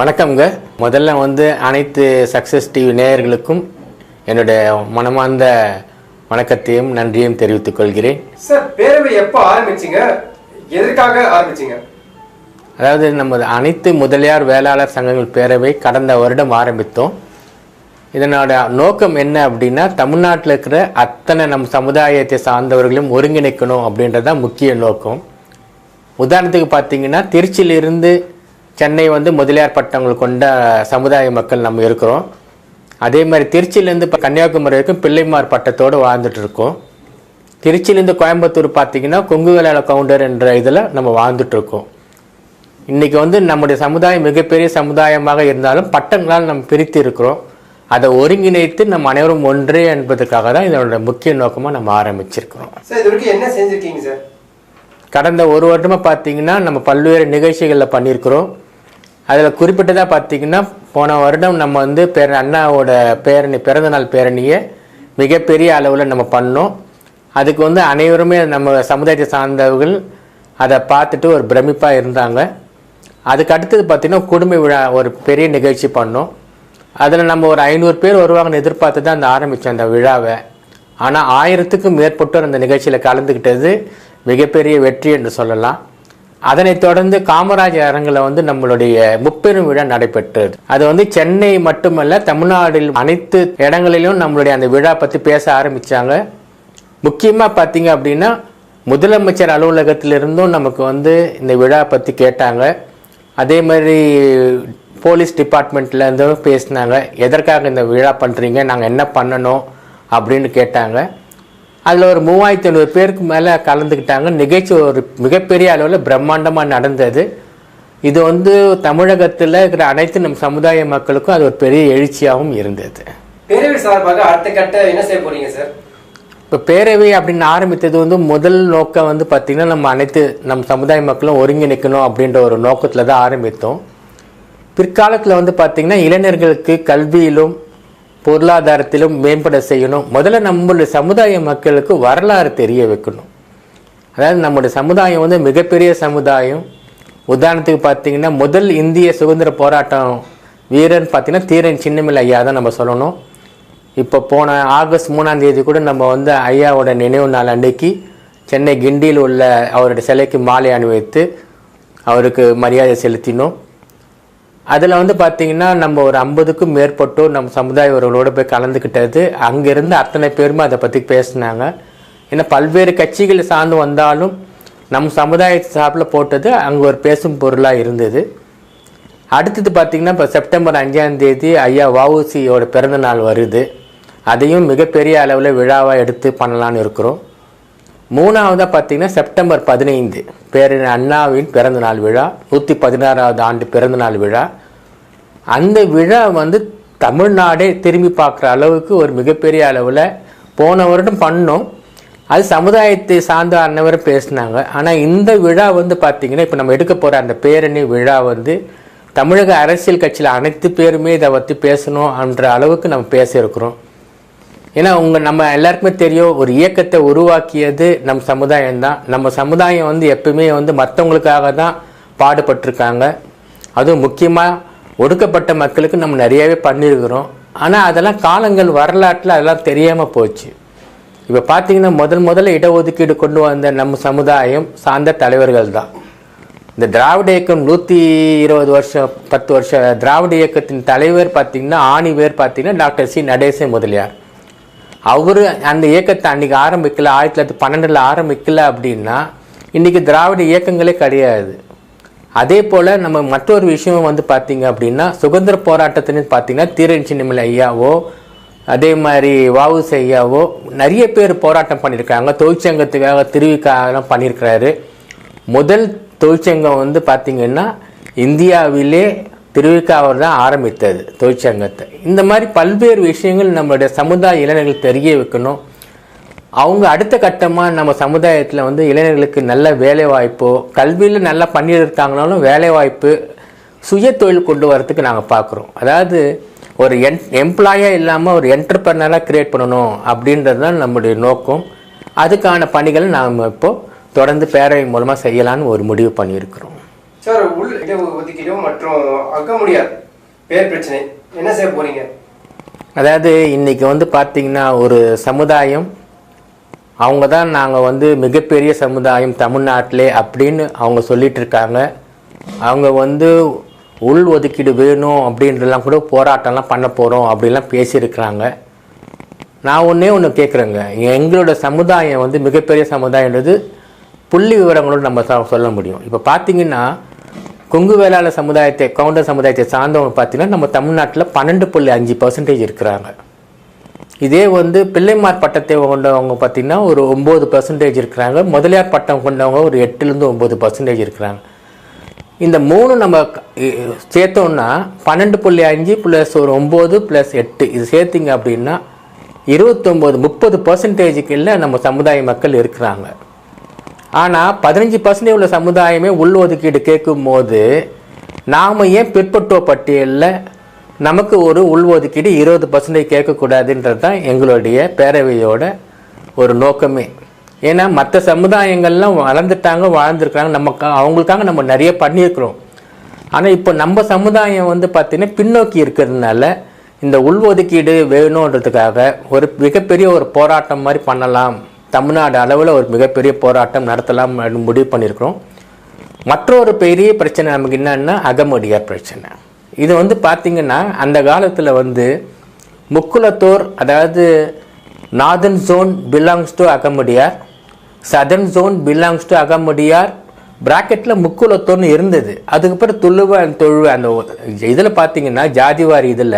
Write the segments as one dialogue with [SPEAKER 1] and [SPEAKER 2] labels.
[SPEAKER 1] வணக்கம்ங்க. முதல்ல வந்து அனைத்து சக்ஸஸ் டிவி நேயர்களுக்கும் என்னுடைய மனமார்ந்த வணக்கத்தையும் நன்றியும் தெரிவித்துக் கொள்கிறேன்.
[SPEAKER 2] சார் பேரவை எப்போ ஆரம்பிச்சீங்க? எதற்காக ஆரம்பிச்சீங்க?
[SPEAKER 1] அதாவது நமது அனைத்து முதலியார் வேளாளர் சங்கங்கள் பேரவை கடந்த வருடம் ஆரம்பித்தோம். இதனோட நோக்கம் என்ன அப்படின்னா தமிழ்நாட்டில் இருக்கிற அத்தனை நம் சமுதாயத்தை சார்ந்தவர்களையும் ஒருங்கிணைக்கணும் அப்படின்றது தான் முக்கிய நோக்கம். உதாரணத்துக்கு பார்த்தீங்கன்னா திருச்சியிலிருந்து சென்னை வந்து முதலியார் பட்டங்கள் கொண்ட சமுதாய மக்கள் நம்ம இருக்கிறோம். அதே மாதிரி திருச்சியிலேருந்து இப்போ கன்னியாகுமரி வரைக்கும் பிள்ளைமார் பட்டத்தோடு வாழ்ந்துட்டுருக்கோம் திருச்சியிலேருந்து கோயம்புத்தூர் பார்த்திங்கன்னா கொங்கு வேளாள கவுண்டர் என்ற இதில் நம்ம வாழ்ந்துட்டுருக்கோம் இன்றைக்கி வந்து நம்முடைய சமுதாயம் மிகப்பெரிய சமுதாயமாக இருந்தாலும் பட்டங்களால் நம்ம பிரித்து இருக்கிறோம். அதை ஒருங்கிணைத்து நம்ம அனைவரும் ஒன்றே என்பதற்காக தான் இதனோட முக்கிய நோக்கமாக நம்ம ஆரம்பிச்சிருக்கிறோம்.
[SPEAKER 2] சார் இது வரைக்கும் என்ன செஞ்சுருக்கீங்க சார்?
[SPEAKER 1] கடந்த ஒரு வருடமாக பார்த்தீங்கன்னா நம்ம பல்வேறு நிகழ்ச்சிகளில் பண்ணியிருக்கிறோம். அதில் குறிப்பிட்டதாக பார்த்தீங்கன்னா போன வருடம் நம்ம வந்து பேர அண்ணாவோட பேரணி பிறந்தநாள் பேரணியை மிகப்பெரிய அளவில் நம்ம பண்ணோம். அதுக்கு வந்து அனைவருமே நம்ம சமுதாயத்தை சார்ந்தவர்கள் அதை பார்த்துட்டு ஒரு பிரமிப்பாக இருந்தாங்க. அதுக்கு அடுத்தது பார்த்திங்கன்னா குடும்ப விழா ஒரு பெரிய நிகழ்ச்சி பண்ணோம். அதில் நம்ம ஒரு ஐநூறு பேர் வருவாங்கன்னு எதிர்பார்த்து தான் அந்த ஆரம்பித்தோம் அந்த விழாவை. ஆனால் ஆயிரத்துக்கும் மேற்பட்டோர் அந்த நிகழ்ச்சியில் கலந்துக்கிட்டது மிகப்பெரிய வெற்றி என்று சொல்லலாம். அதனைத் தொடர்ந்து காமராஜ் அரங்கில் வந்து நம்மளுடைய முப்பெரும் விழா நடைபெற்றது. அது வந்து சென்னை மட்டுமல்ல தமிழ்நாட்டில் அனைத்து இடங்களிலும் நம்மளுடைய அந்த விழா பற்றி பேச ஆரம்பித்தாங்க முக்கியமாக பார்த்தீங்க அப்படின்னா முதலமைச்சர் அலுவலகத்திலிருந்தும் நமக்கு வந்து இந்த விழா பற்றி கேட்டாங்க. அதே மாதிரி போலீஸ் டிபார்ட்மெண்ட்லேருந்தும் பேசினாங்க. எதற்காக இந்த விழா பண்ணுறீங்க நாங்கள் என்ன பண்ணணும்? அப்படின்னு கேட்டாங்க. அதில் ஒரு மூவாயிரத்தி ஐநூறு பேருக்கு மேலே கலந்துக்கிட்டாங்க. நிகழ்ச்சி ஒரு மிகப்பெரிய அளவில் பிரம்மாண்டமாக நடந்தது. இது வந்து தமிழகத்தில் இருக்கிற அனைத்து நம் சமுதாய மக்களுக்கும் அது ஒரு பெரிய எழுச்சியாகவும் இருந்தது.
[SPEAKER 2] பேரவை சார்பாக அடுத்த கட்ட என்ன செய்ய போறீங்க சார்?
[SPEAKER 1] இப்போ பேரவை அப்படின்னு ஆரம்பித்தது வந்து முதல் நோக்கம் வந்து பார்த்திங்கன்னா நம்ம அனைத்து நம் சமுதாய மக்களும் ஒருங்கிணைக்கணும் அப்படின்ற ஒரு நோக்கத்தில் தான் ஆரம்பித்தோம். பிற்காலத்தில் வந்து பார்த்திங்கன்னா இளைஞர்களுக்கு கல்வியிலும் பொருளாதாரத்திலும் மேம்பட செய்யணும். முதல்ல நம்மளுடைய சமுதாய மக்களுக்கு வரலாறு தெரிய வைக்கணும். அதாவது நம்முடைய சமுதாயம் வந்து மிகப்பெரிய சமுதாயம். உதாரணத்துக்கு பார்த்தீங்கன்னா முதல் இந்திய சுதந்திர போராட்டம் வீரன் பார்த்தீங்கன்னா தீரன் சின்னமில் ஐயா தான் நம்ம சொல்லணும். இப்போ போன ஆகஸ்ட் மூணாம் தேதி கூட நம்ம வந்து ஐயாவோட நினைவு நாள் அன்னைக்கு சென்னை கிண்டியில் உள்ள அவருடைய சிலைக்கு மாலை அணிவித்து அவருக்கு மரியாதை செலுத்தினோம். அதில் வந்து பார்த்தீங்கன்னா நம்ம ஒரு ஐம்பதுக்கும் மேற்பட்டோர் நம்ம சமுதாயவர்களோடு போய் கலந்துக்கிட்டது அங்கேருந்து அத்தனை பேருமே அதை பற்றி பேசினாங்க. ஏன்னா பல்வேறு கட்சிகளை சார்ந்து வந்தாலும் நம் சமுதாயத்தை சார்பில் போட்டது அங்கே ஒரு பேசும் பொருளாக இருந்தது. அடுத்தது பார்த்திங்கன்னா இப்போ செப்டம்பர் அஞ்சாம் தேதி ஐயா வவுசியோட பிறந்த நாள் வருது. அதையும் மிகப்பெரிய அளவில் விழாவாக எடுத்து பண்ணலான்னு இருக்கிறோம். மூணாவதாக பார்த்தீங்கன்னா செப்டம்பர் பதினைந்து. பேரறிஞர் அண்ணாவின் பிறந்தநாள் விழா நூற்றி பதினாறாவது ஆண்டு பிறந்தநாள் விழா. அந்த விழா வந்து தமிழ்நாடே திரும்பி பார்க்குற அளவுக்கு ஒரு மிகப்பெரிய அளவில் போன வருடம் பண்ணோம். அது சமுதாயத்தை சார்ந்த அன்னவரும் பேசினாங்க. ஆனால் இந்த விழா வந்து பார்த்திங்கன்னா இப்போ நம்ம எடுக்க போகிற அந்த பேரணி விழா வந்து தமிழக அரசியல் கட்சியில் அனைத்து பேருமே இதை பற்றி பேசணும் என்ற அளவுக்கு நம்ம பேசியிருக்கிறோம். ஏன்னா உங்க நம்ம எல்லாருக்குமே தெரியும் ஒரு இயக்கத்தை உருவாக்கியது நம் சமுதாயம் தான். நம்ம சமுதாயம் வந்து எப்பவுமே வந்து மற்றவங்களுக்காக தான் பாடுபட்டிருக்காங்க. அதுவும் முக்கியமாக ஒடுக்கப்பட்ட மக்களுக்கு நம்ம நிறையாவே பண்ணியிருக்கிறோம் ஆனால் அதெல்லாம் காலங்கள் வரலாற்றில் அதெல்லாம் தெரியாமல் போச்சு. இப்போ பார்த்தீங்கன்னா முதல் முதல்ல இடஒதுக்கீடு கொண்டு வந்த நம்ம சமுதாயம் சார்ந்த தலைவர்கள் தான். இந்த திராவிட இயக்கம் நூற்றி இருபது வருஷம் பத்து வருஷம் திராவிட இயக்கத்தின் தலைவர் பார்த்தீங்கன்னா ஆணிவேர் பார்த்தீங்கன்னா டாக்டர் சி. நடேச முதலியார். அவரு அந்த இயக்கத்தை அன்றைக்கி ஆரம்பிக்கல ஆயிரத்தி தொள்ளாயிரத்தி பன்னெண்டில் ஆரம்பிக்கல அப்படின்னா இன்றைக்கி திராவிட இயக்கங்களே கிடையாது. அதே போல் நம்ம மற்றொரு விஷயம் வந்து பார்த்திங்க அப்படின்னா சுதந்திர போராட்டத்தின்னு பார்த்தீங்கன்னா தீரன் சின்னமலை ஐயாவோ அதே மாதிரி வாவுஸ் ஐயாவோ நிறைய பேர் போராட்டம் பண்ணியிருக்காங்க. தொழிற்சங்கத்துக்காக திருவிக்காகலாம் பண்ணியிருக்கிறாரு. முதல் தொழிற்சங்கம் வந்து பார்த்திங்கன்னா இந்தியாவிலே திருவிக்காவர் தான் ஆரம்பித்தது தொழிற்சங்கத்தை. இந்த மாதிரி பல்வேறு விஷயங்கள் நம்மளுடைய சமுதாய இளைஞர்கள் தெரிய வைக்கணும். அவங்க அடுத்த கட்டமாக நம்ம சமுதாயத்தில் வந்து இளைஞர்களுக்கு நல்ல வேலைவாய்ப்போ கல்வியில் நல்லா பண்ணிட்டு இருக்காங்கனாலும் வேலைவாய்ப்பு சுய தொழில் கொண்டு வரத்துக்கு நாங்கள் பார்க்குறோம் அதாவது ஒரு என் எம்ப்ளாயாக இல்லாமல் ஒரு என்டர்பிரனராக கிரியேட் பண்ணணும் அப்படின்றது தான் நம்முடைய நோக்கம். அதுக்கான பணிகளை நாம் இப்போது தொடர்ந்து பேரவை மூலமாக செய்யலான்னு ஒரு முடிவு பண்ணியிருக்கிறோம்.
[SPEAKER 2] சார் உள் இட ஒதுக்கீடு மற்றும் அகமுடியார் பேர் பிரச்சனை. என்ன செய்ய போறீங்க?
[SPEAKER 1] அதாவது இன்னைக்கு வந்து பார்த்தீங்கன்னா ஒரு சமுதாயம் அவங்க தான் நாங்கள் வந்து மிகப்பெரிய சமுதாயம் தமிழ்நாட்டிலே அப்படின்னு அவங்க சொல்லிட்டு இருக்காங்க அவங்க வந்து உள் ஒதுக்கீடு வேணும் அப்படின்றலாம் கூட போராட்டம்லாம் பண்ண போகிறோம் அப்படிலாம் பேசியிருக்கிறாங்க. நான் ஒன்றே ஒன்று கேட்குறேங்க எங்களோட சமுதாயம் வந்து மிகப்பெரிய சமுதாயன்றது புள்ளி விவரங்களோடு நம்ம சொல்ல முடியும். இப்போ பார்த்தீங்கன்னா கொங்கு வேளாளர் சமுதாயத்தை கவுண்டர் சமுதாயத்தை சார்ந்தவங்க பார்த்தீங்கன்னா நம்ம தமிழ்நாட்டில் பன்னெண்டு புள்ளி அஞ்சு பர்சன்டேஜ் இருக்கிறாங்க. இதே வந்து பிள்ளைமார் பட்டத்தை கொண்டவங்க பார்த்தீங்கன்னா ஒரு ஒம்பது பர்சன்டேஜ் இருக்கிறாங்க. முதலியார் பட்டம் கொண்டவங்க ஒரு எட்டுலேருந்து ஒம்பது பர்சன்டேஜ் இருக்கிறாங்க. இந்த மூணு நம்ம சேர்த்தோம்னா பன்னெண்டு புள்ளி அஞ்சு ப்ளஸ் ஒரு ஒம்பது ப்ளஸ் எட்டு இது சேர்த்திங்க அப்படின்னா இருபத்தொம்போது முப்பது பர்சன்டேஜுக்கு இல்லை நம்ம சமுதாய மக்கள் இருக்கிறாங்க. ஆனால் பதினஞ்சு பர்சன்டேஜ் உள்ள சமுதாயமே உள் ஒதுக்கீடு கேட்கும் போது நாம் ஏன் பிற்பட்டோர் பட்டியலில் நமக்கு ஒரு உள் ஒதுக்கீடு இருபது பர்சன்டேஜ் கேட்கக்கூடாதுன்றது தான் எங்களுடைய பேரவையோட ஒரு நோக்கமே. ஏன்னா மற்ற சமுதாயங்கள்லாம் வளர்ந்துட்டாங்க வாழ்ந்துருக்காங்க நமக்கு அவங்களுக்காக நம்ம நிறைய பண்ணியிருக்கிறோம். ஆனால் இப்போ நம்ம சமுதாயம் வந்து பார்த்திங்கன்னா பின்னோக்கி இருக்கிறதுனால இந்த உள்ஒதுக்கீடு வேணுன்றதுக்காக ஒரு மிகப்பெரிய ஒரு போராட்டம் மாதிரி பண்ணலாம். தமிழ்நாடு அளவில் ஒரு மிகப்பெரிய போராட்டம் நடத்தலாம் முடிவு பண்ணியிருக்கிறோம். மற்றொரு பெரிய பிரச்சனை நமக்கு என்னன்னா அகமுடியார் பிரச்சனை. இது வந்து பார்த்திங்கன்னா அந்த காலத்தில் வந்து முக்குலத்தோர் அதாவது northern zone belongs to Agamudayar southern zone belongs to Agamudayar பிராக்கெட்டில் முக்குலத்தோர்னு இருந்தது. அதுக்கப்புறம் துள்ளுவ தொழுவ அந்த இதில் பார்த்தீங்கன்னா ஜாதிவாரி இதில்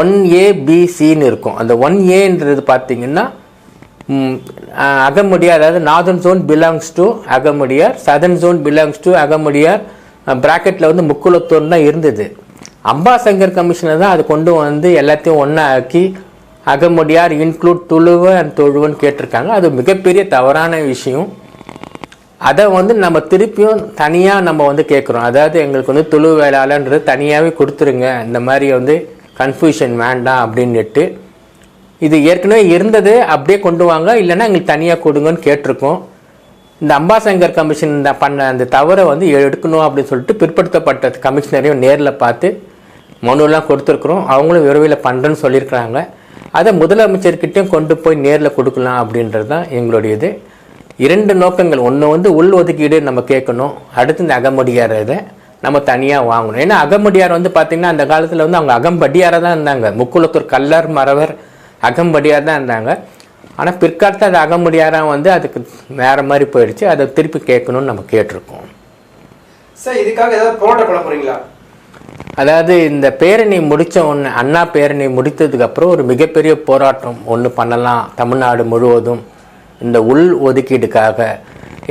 [SPEAKER 1] ஒன் ஏ பிசின்னு இருக்கும். அந்த ஒன் ஏன்றது பார்த்தீங்கன்னா அகமுடியார் அதாவது northern zone belongs to Agamudayar southern zone belongs to Agamudayar ப்ராக்கெட்டில் வந்து முக்குலத்தோர் தான் இருந்தது. அம்பாசங்கர் கமிஷனர் தான் அது கொண்டு வந்து எல்லாத்தையும் ஒன்றா ஆக்கி அகமுடியார் இன்க்ளூட் துழுவ அண்ட் தொழுவன்னு கேட்டிருக்காங்க. அது மிகப்பெரிய தவறான விஷயம். அதை வந்து நம்ம திருப்பியும் தனியாக நம்ம வந்து கேட்குறோம். அதாவது எங்களுக்கு வந்து துளு வேளாளன்றது தனியாகவே கொடுத்துருங்க. இந்த மாதிரி வந்து கன்ஃபியூஷன் வேண்டாம் அப்படின்னுட்டு இது ஏற்கனவே இருந்தது அப்படியே கொண்டு வாங்க. இல்லைன்னா எங்களுக்கு தனியாக கொடுங்கன்னு கேட்டிருக்கோம். இந்த அம்பாசங்கர் கமிஷன் பண்ண அந்த தவறை வந்து எடுக்கணும் அப்படின்னு சொல்லிட்டு பிற்படுத்தப்பட்ட கமிஷனரையும் நேரில் பார்த்து மனுலாம் கொடுத்துருக்குறோம். அவங்களும் விரைவில் பண்ணுறேன்னு சொல்லியிருக்கிறாங்க. அதை முதலமைச்சர்கிட்டையும் கொண்டு போய் நேரில் கொடுக்கலாம் அப்படின்றது தான் எங்களுடைய இது இரண்டு நோக்கங்கள். ஒன்று வந்து உள் ஒதுக்கீடு நம்ம கேட்கணும். அடுத்து இந்த அகமுடியார் இதை நம்ம தனியாக வாங்கணும். ஏன்னா அகமுடியார் வந்து பார்த்திங்கன்னா அந்த காலத்தில் வந்து அவங்க அகம்படியாராக தான் இருந்தாங்க. முக்குளத்தூர் கல்லர் மறவர் அகம்படியார் தான் இருந்தாங்க. ஆனால் பிற்காலத்தில் அது அகமுடியாராக வந்து அதுக்கு வேறு மாதிரி போயிடுச்சு. அதை திருப்பி கேட்கணும்னு நம்ம கேட்டிருக்கோம்.
[SPEAKER 2] சார் இதுக்காக ஏதாவது போராட்டம் பண்ண போறீங்களா?
[SPEAKER 1] அதாவது இந்த பேரணி முடிச்ச ஒன்று அண்ணா பேரணி முடித்ததுக்கு அப்புறம் ஒரு மிகப்பெரிய போராட்டம் ஒன்று பண்ணலாம் தமிழ்நாடு முழுவதும் இந்த உள் ஒதுக்கீடுக்காக.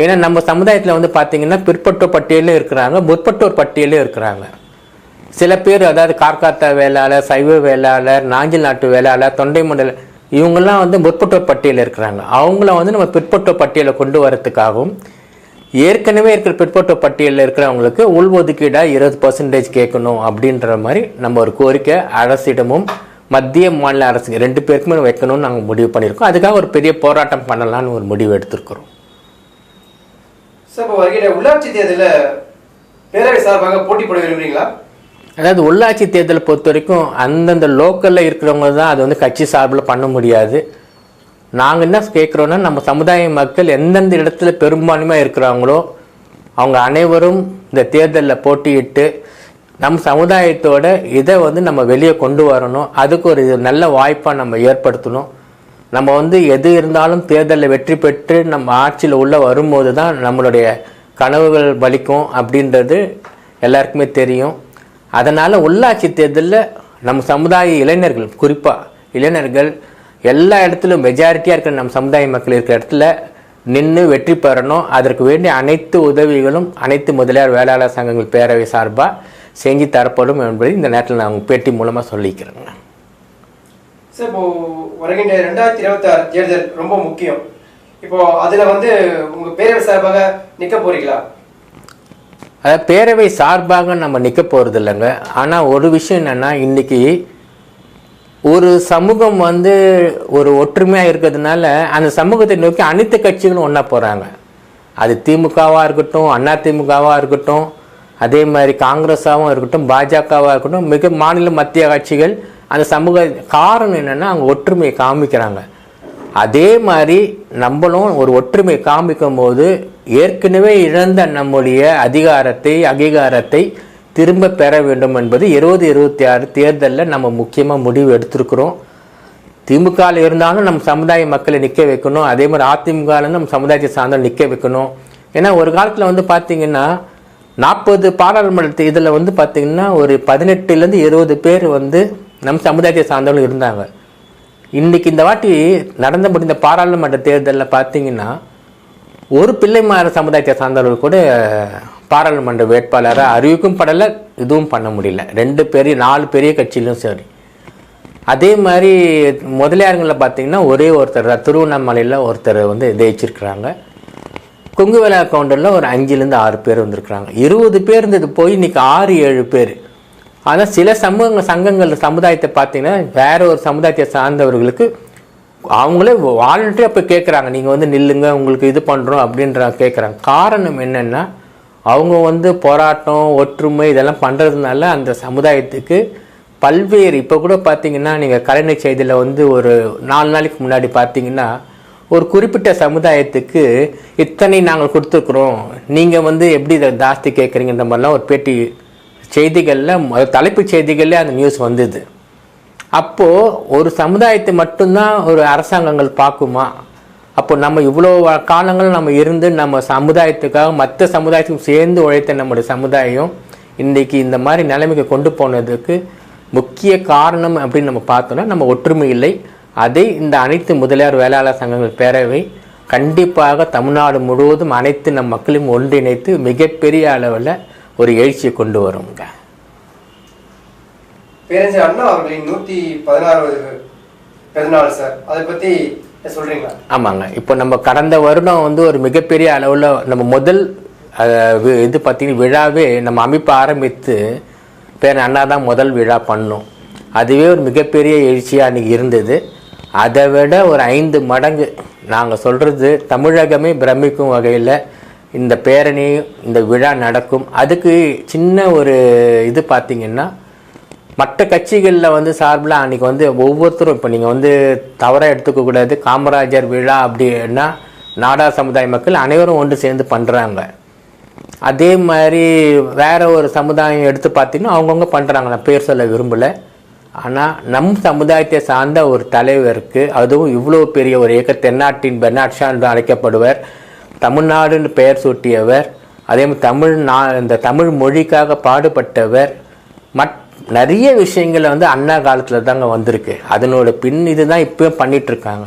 [SPEAKER 1] ஏன்னா நம்ம சமுதாயத்தில் வந்து பார்த்தீங்கன்னா பிற்பட்டோர் பட்டியலும் இருக்கிறாங்க முற்பட்டோர் பட்டியலும் இருக்கிறாங்க. சில பேர் அதாவது கார்காத்தா வேளாளர் சைவ வேளாளர் நாஞ்சில் நாட்டு வேளாளர் தொண்டை மண்டல இவங்கெல்லாம் வந்து முற்பட்டோர் பட்டியலில் இருக்கிறாங்க. அவங்கள வந்து நம்ம பிற்பட்டோர் பட்டியலில் கொண்டு வரதுக்காகவும் ஏற்கனவே இருக்கிற பிற்பட்டோர் பட்டியலில் இருக்கிறவங்களுக்கு உள்ஒதுக்கீடாக இருபது பர்சன்டேஜ் கேட்கணும் அப்படின்ற மாதிரி நம்ம ஒரு கோரிக்கை அரசிடமும் மத்திய மாநில அரசு ரெண்டு பேருக்குமே வைக்கணும்னு நாங்கள் முடிவு பண்ணியிருக்கோம். அதுக்காக ஒரு பெரிய போராட்டம் பண்ணலாம்னு ஒரு முடிவு எடுத்திருக்கிறோம்.
[SPEAKER 2] சார் இப்போ வருகிற உள்ளாட்சி தேர்தலில் பேரவை சார்பாக போட்டி போட விரும்புறீங்களா?
[SPEAKER 1] அதாவது உள்ளாட்சி தேர்தலை பொறுத்த வரைக்கும் அந்தந்த லோக்கலில் இருக்கிறவங்க தான் அது வந்து கட்சி சார்பில் பண்ண முடியாது. நாங்கள் என்ன கேட்குறோன்னா நம்ம சமுதாய மக்கள் எந்தெந்த இடத்துல பெரும்பான்மையாக இருக்கிறாங்களோ அவங்க அனைவரும் இந்த தேர்தலில் போட்டியிட்டு நம் சமுதாயத்தோட இதை வந்து நம்ம வெளியே கொண்டு வரணும். அதுக்கு ஒரு நல்ல வாய்ப்பாக நம்ம ஏற்படுத்தணும். நம்ம வந்து எது இருந்தாலும் தேர்தலில் வெற்றி பெற்று நம்ம ஆட்சியில் உள்ளே வரும்போது தான் நம்மளுடைய கனவுகள் பலிக்கும் அப்படின்றது எல்லாருக்குமே தெரியும். அதனால் உள்ளாட்சி தேர்தலில் நம்ம சமுதாய இளைஞர்கள் குறிப்பாக இளைஞர்கள் எல்லா இடத்துலையும் மெஜாரிட்டியாக இருக்கிற நம்ம சமுதாய மக்கள் இருக்கிற இடத்துல நின்று வெற்றி பெறணும். அதற்கு வேண்டிய அனைத்து உதவிகளும் அனைத்து முதலியார் வேளாளர் சங்கங்கள் பேரவை சார்பாக செஞ்சு தரப்படும் என்பதை இந்த நேரத்தில் நான் பேட்டி மூலமாக சொல்லிக்கிறேங்க.
[SPEAKER 2] சார் இப்போ வருகின்ற ரெண்டாயிரத்தி இருபத்தி ஆறு தேர்தல் ரொம்ப முக்கியம். இப்போ அதில் வந்து உங்கள் பேரவை சார்பாக நிற்க போறீங்களா?
[SPEAKER 1] அதாவது பேரவை சார்பாக நம்ம நிற்க போகிறது இல்லைங்க ஆனால் ஒரு விஷயம் என்னென்னா இன்றைக்கி ஒரு சமூகம் வந்து ஒரு ஒற்றுமையாக இருக்கிறதுனால அந்த சமூகத்தை நோக்கி அனைத்து கட்சிகளும் ஒன்றா போகிறாங்க அது திமுகவாக இருக்கட்டும் அண்ணா திமுகவாக இருக்கட்டும் அதே மாதிரி காங்கிரஸாகவும் இருக்கட்டும் பாஜகவாக இருக்கட்டும் மிக மாநில மத்திய கட்சிகள் அந்த சமூக காரணம் என்னென்னா அவங்க ஒற்றுமையை காமிக்கிறாங்க. அதே மாதிரி நம்மளும் ஒரு ஒற்றுமையை காமிக்கும் போது ஏற்கனவே இழந்த நம்முடைய அதிகாரத்தை அங்கீகாரத்தை திரும்ப பெற வேண்டும் என்பது இருபது இருபத்தி ஆறு தேர்தலில் நம்ம முக்கியமாக முடிவு எடுத்திருக்கிறோம். திமுகவில் இருந்தாலும் நம்ம சமுதாய மக்களை நிற்க வைக்கணும். அதே மாதிரி அதிமுகவில் நம்ம சமுதாயத்தை சார்ந்த நிற்க வைக்கணும். ஏன்னா ஒரு காலத்தில் வந்து பார்த்தீங்கன்னா நாற்பது பாராளுமன்ற இதில் வந்து பார்த்தீங்கன்னா ஒரு பதினெட்டுலேருந்து இருபது பேர் வந்து நம் சமுதாயத்தை சார்ந்தவங்க இருந்தாங்க. இன்னைக்கு இந்த வாட்டி நடந்த முடிந்த பாராளுமன்ற தேர்தலில் பார்த்தீங்கன்னா ஒரு பிள்ளைமார சமுதாயத்தை சார்ந்தவர்கள் கூட பாராளுமன்ற வேட்பாளராக அறிவிக்கும் படலை இதுவும் பண்ண முடியல. ரெண்டு பெரிய நாலு பெரிய கட்சியிலும் சரி. அதே மாதிரி முதலியாருங்களில் பார்த்தீங்கன்னா ஒரே ஒருத்தர் தான். திருவண்ணாமலையில் ஒருத்தர் வந்து ஜெயிச்சிருக்கிறாங்க. கொங்கு வேலை கவுண்டரில் ஒரு அஞ்சுலேருந்து ஆறு பேர் வந்திருக்கிறாங்க. இருபது பேர் இருந்தது போய் இன்றைக்கி ஆறு ஏழு பேர். ஆனால் சில சமூக சங்கங்கள் சமுதாயத்தை பார்த்தீங்கன்னா வேற ஒரு சமுதாயத்தை சார்ந்தவர்களுக்கு அவங்களே வாலண்டரியாக போய் கேட்குறாங்க நீங்கள் வந்து நில்லுங்க உங்களுக்கு இது பண்ணுறோம் அப்படின்ற கேட்குறாங்க காரணம் என்னென்னா அவங்க வந்து போராட்டம் ஒற்றுமை இதெல்லாம் பண்ணுறதுனால அந்த சமுதாயத்துக்கு பல்வேறு இப்போ கூட பார்த்தீங்கன்னா நீங்கள் கலைஞர் செய்தியில் வந்து ஒரு நாலு நாளைக்கு முன்னாடி பார்த்தீங்கன்னா ஒரு குறிப்பிட்ட சமுதாயத்துக்கு இத்தனை நாங்கள் கொடுத்துருக்குறோம். நீங்கள் வந்து எப்படி இதை ஜாஸ்தி கேட்குறீங்கன்ற மாதிரிலாம் ஒரு பேட்டி செய்திகளில் தலைப்புச் செய்திகளில் அந்த நியூஸ் வந்தது. அப்போது ஒரு சமுதாயத்தை மட்டும்தான் ஒரு அரசாங்கங்கள் பார்க்குமா? அப்போ நம்ம இவ்வளோ காலங்கள் நம்ம இருந்து நம்ம சமுதாயத்துக்காக மற்ற சமுதாயத்துக்கும் சேர்ந்து உழைத்த நம்முடைய சமுதாயம் இன்றைக்கி இந்த மாதிரி நிலைமைக்கு கொண்டு போனதுக்கு முக்கிய காரணம் அப்படின்னு நம்ம பார்த்தோம்னா நம்ம ஒற்றுமை இல்லை. அதை இந்த அனைத்து முதலியார் வேளாளர் சங்கங்கள் பேரவை கண்டிப்பாக தமிழ்நாடு முழுவதும் அனைத்து நம் மக்களையும் ஒன்றிணைத்து மிகப்பெரிய அளவில் ஒரு எழுச்சியை கொண்டு வருங்க.
[SPEAKER 2] பேரஞ்சர் அண்ணா அவர்களின் நூத்தி பதினாறாவது பிறந்தநாள் சார் அதை பத்தி சொல்றீங்களா?
[SPEAKER 1] ஆமாங்க. இப்போ நம்ம கடந்த வருடம் வந்து ஒரு மிகப்பெரிய அளவில் நம்ம முதல் இது பார்த்தீங்கன்னா விழாவே நம்ம அமைப்பு ஆரம்பித்து பேர் அண்ணா தான் முதல் விழா பண்ணோம் அதுவே ஒரு மிகப்பெரிய எழுச்சியாக அன்றைக்கி இருந்தது. அதை விட ஒரு ஐந்து மடங்கு நாங்கள் சொல்கிறது தமிழகமே பிரமிக்கும் வகையில் இந்த பேரணி இந்த விழா நடக்கும். அதுக்கு சின்ன ஒரு இது பார்த்திங்கன்னா மற்ற கட்சிகளில் வந்து சார்பில் அன்றைக்கி வந்து ஒவ்வொருத்தரும் இப்போ நீங்கள் வந்து தவறாக எடுத்துக்கக்கூடாது காமராஜர் விழா அப்படின்னா நாடா சமுதாய மக்கள் அனைவரும் ஒன்று சேர்ந்து பண்ணுறாங்க அதே மாதிரி வேறு ஒரு சமுதாயம் எடுத்து பார்த்தீங்கன்னா அவங்கவுங்க பண்ணுறாங்க நான் பேர் சொல்ல விரும்பலை. ஆனால் நம் சமுதாயத்தை சார்ந்த ஒரு தலைவருக்கு அதுவும் இவ்வளோ பெரிய ஒரு இயக்க தென்னாட்டின் பெர்னாட்ஷா என்று அழைக்கப்படுவர். தமிழ்நாடுன்னு பெயர் சூட்டியவர். அதே மாதிரி தமிழ் நா இந்த தமிழ் மொழிக்காக பாடுபட்டவர். மட் நிறைய விஷயங்கள் வந்து அண்ணா காலத்தில் தாங்க வந்திருக்கு. அதனோட பின் இதுதான் தான் இப்போயும் பண்ணிகிட்ருக்காங்க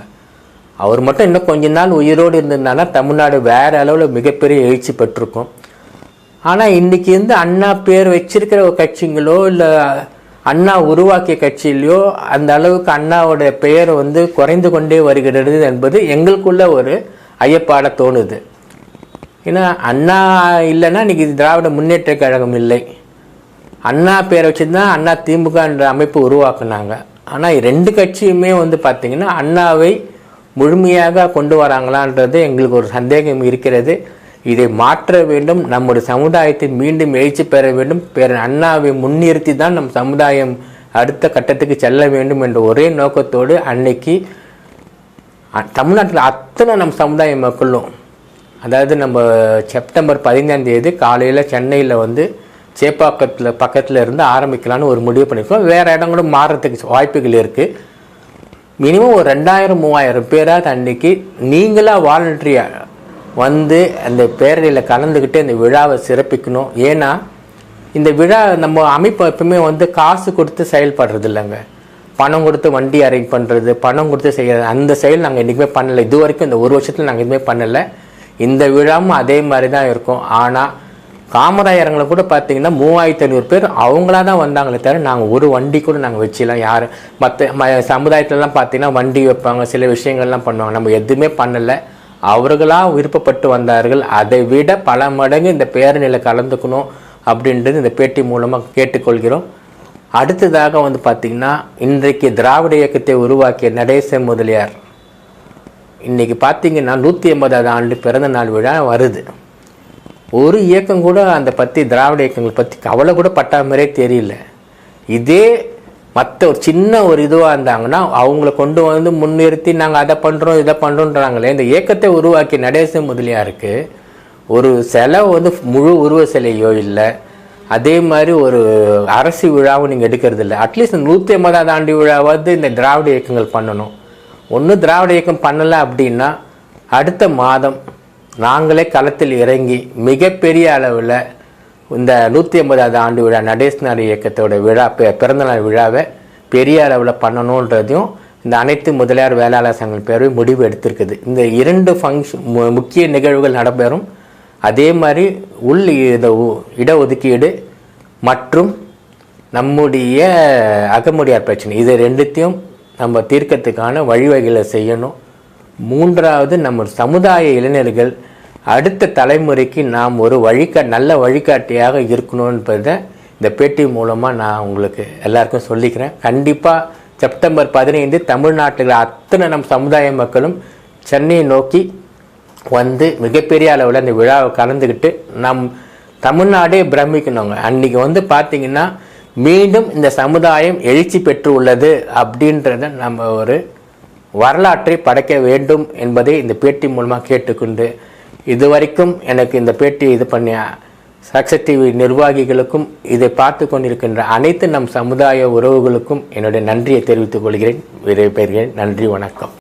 [SPEAKER 1] அவர் மட்டும் இன்னும் கொஞ்ச நாள் உயிரோடு இருந்திருந்தாங்கன்னா தமிழ்நாடு வேற அளவில் மிகப்பெரிய எழுச்சி பெற்றிருக்கும். ஆனால் இன்னைக்கு வந்து அண்ணா பேர் வச்சிருக்கிற கட்சிங்களோ இல்லை அண்ணா உருவாக்கிய கட்சியிலையோ அந்த அளவுக்கு அண்ணாவோட பெயர் வந்து குறைந்து கொண்டே வருகிறது என்பது எங்களுக்குள்ள ஒரு ஐயப்பாட தோணுது. ஏன்னா அண்ணா இல்லைன்னா இன்னைக்கு திராவிட முன்னேற்ற கழகம் இல்லை. அண்ணா பேரை வச்சு தான் அண்ணா திமுகன்ற அமைப்பு உருவாக்குனாங்க. ஆனால் ரெண்டு கட்சியுமே வந்து பார்த்திங்கன்னா அண்ணாவை முழுமையாக கொண்டு வராங்களான்றது எங்களுக்கு ஒரு சந்தேகம் இருக்கிறது. இதை மாற்ற வேண்டும் நம்முடைய சமுதாயத்தை மீண்டும் எழுச்சி பெற வேண்டும் பிற அண்ணாவை முன்னிறுத்தி தான் நம் சமுதாயம் அடுத்த கட்டத்துக்கு செல்ல வேண்டும் என்ற ஒரே நோக்கத்தோடு அன்னைக்கு தமிழ்நாட்டில் அத்தனை நம் சமுதாய மக்களும் அதாவது நம்ம செப்டம்பர் பதினைந்தாம் தேதி காலையில் சென்னையில் வந்து சேப்பாக்கத்தில் பக்கத்தில் இருந்து ஆரம்பிக்கலான்னு ஒரு முடிவு பண்ணியிருக்கோம் வேறு இடம் கூட மாறுறதுக்கு வாய்ப்புகள் இருக்குது மினிமம் ஒரு ரெண்டாயிரம் மூவாயிரம் பேராவது அன்னைக்கு நீங்களாக வாலண்டரியாக வந்து அந்த பேரணியில் கலந்துக்கிட்டு அந்த விழாவை சிறப்பிக்கணும். ஏன்னா இந்த விழா நம்ம அமைப்பு எப்பவுமே வந்து காசு கொடுத்து செயல்படுறது இல்லைங்க. பணம் கொடுத்து வண்டி அரேஞ்ச் பண்ணுறது பணம் கொடுத்து செய்கிறது அந்த செயல் நாங்கள் என்றைக்குமே பண்ணலை. இது வரைக்கும் இந்த ஒரு வருஷத்தில் நாங்கள் எதுவுமே பண்ணலை. இந்த விழாவும் அதே மாதிரி தான் இருக்கும். ஆனால் காமராயரங்களை கூட பார்த்தீங்கன்னா மூவாயிரத்தி ஐநூறு பேர் அவங்களா தான் வந்தாங்களே தவிர நாங்கள் ஒரு வண்டி கூட நாங்கள் வச்சிடலாம் யார்? மற்ற ம சமுதாயத்துலலாம் பார்த்தீங்கன்னா வண்டி வைப்பாங்க சில விஷயங்கள்லாம் பண்ணுவாங்க. நம்ம எதுவுமே பண்ணலை. அவர்களாக விருப்பப்பட்டு வந்தார்கள். அதை விட பல மடங்கு இந்த பேரணியில் கலந்துக்கணும் அப்படின்றது இந்த பேட்டி மூலமாக கேட்டுக்கொள்கிறோம். அடுத்ததாக வந்து பார்த்திங்கன்னா இன்றைக்கு திராவிட இயக்கத்தை உருவாக்கிய நடேச முதலியார். இன்றைக்கி பார்த்தீங்கன்னா நூற்றி எண்பதாவது ஆண்டு பிறந்த நாள் விழா வருது. ஒரு இயக்கம் கூட அந்த பற்றி திராவிட இயக்கங்களை பற்றி கவலை கூட பட்டா மாதிரியே தெரியல. இதே மற்ற ஒரு சின்ன ஒரு இதுவாக இருந்தாங்கன்னா அவங்கள கொண்டு வந்து முன்னிறுத்தி நாங்கள் அதை பண்ணுறோம் இதை பண்ணுறோன்றாங்களே இந்த இயக்கத்தை உருவாக்கி நடேச முதலியாருக்கு ஒரு சிலை வந்து முழு உருவ சிலையோ இல்லை அதே மாதிரி ஒரு அரசு விழாவும் நீங்கள் எடுக்கிறது இல்லை. அட்லீஸ்ட் நூற்றி ஐம்பதாவது ஆண்டு விழாவாவது இந்த திராவிட இயக்கங்கள் பண்ணணும். ஒன்று திராவிட இயக்கம் பண்ணலை அப்படின்னா அடுத்த மாதம் நாங்களே களத்தில் இறங்கி மிகப்பெரிய அளவில் இந்த நூற்றி ஐம்பதாவது ஆண்டு விழா நடேசனார் இயக்கத்தோட விழா பிறந்தநாள் விழாவை பெரிய அளவில் பண்ணணுன்றதையும் இந்த அனைத்து முதலியார் வேளாளர் சங்கம் பேரவை முடிவு எடுத்திருக்குது. இந்த இரண்டு ஃபங்க்ஷன் முக்கிய நிகழ்வுகள் நடைபெறும். அதே மாதிரி உள் இந்த உ- இடஒதுக்கீடு மற்றும் நம்முடைய அகமுடியார் பிரச்சனை. இது ரெண்டுத்தையும் நம்ம தீர்க்கத்துக்கான வழிவகைகளை செய்யணும். மூன்றாவது நம்ம சமுதாய இளைஞர்கள் அடுத்த தலைமுறைக்கு நாம் ஒரு வழிகா நல்ல வழிகாட்டியாக இருக்கணும்ன்றதை இந்த பேட்டி மூலமாக நான் உங்களுக்கு எல்லாருக்கும் சொல்லிக்கிறேன். கண்டிப்பாக செப்டம்பர் பதினைந்து தமிழ்நாட்டில் அத்தனை நம் சமுதாய மக்களும் சென்னையை நோக்கி வந்து மிகப்பெரிய அளவில் அந்த விழாவை கலந்துக்கிட்டு நம் தமிழ்நாடே பிரமிக்கணுங்க. அன்னைக்கு வந்து பார்த்திங்கன்னா மீண்டும் இந்த சமுதாயம் எழுச்சி பெற்று உள்ளது அப்படின்றத நம்ம ஒரு வரலாற்றை படைக்க வேண்டும் என்பதை இந்த பேட்டி மூலமாக கேட்டுக்கொண்டு இதுவரைக்கும் எனக்கு இந்த பேட்டி இது பண்ணிய சக்சஸ் டிவி நிர்வாகிகளுக்கும் இதை பார்த்து கொண்டிருக்கின்ற அனைத்து நம் சமுதாய உறவுகளுக்கும் என்னுடைய நன்றியை தெரிவித்துக் கொள்கிறேன். விடைபெறுகிறேன் நன்றி வணக்கம்.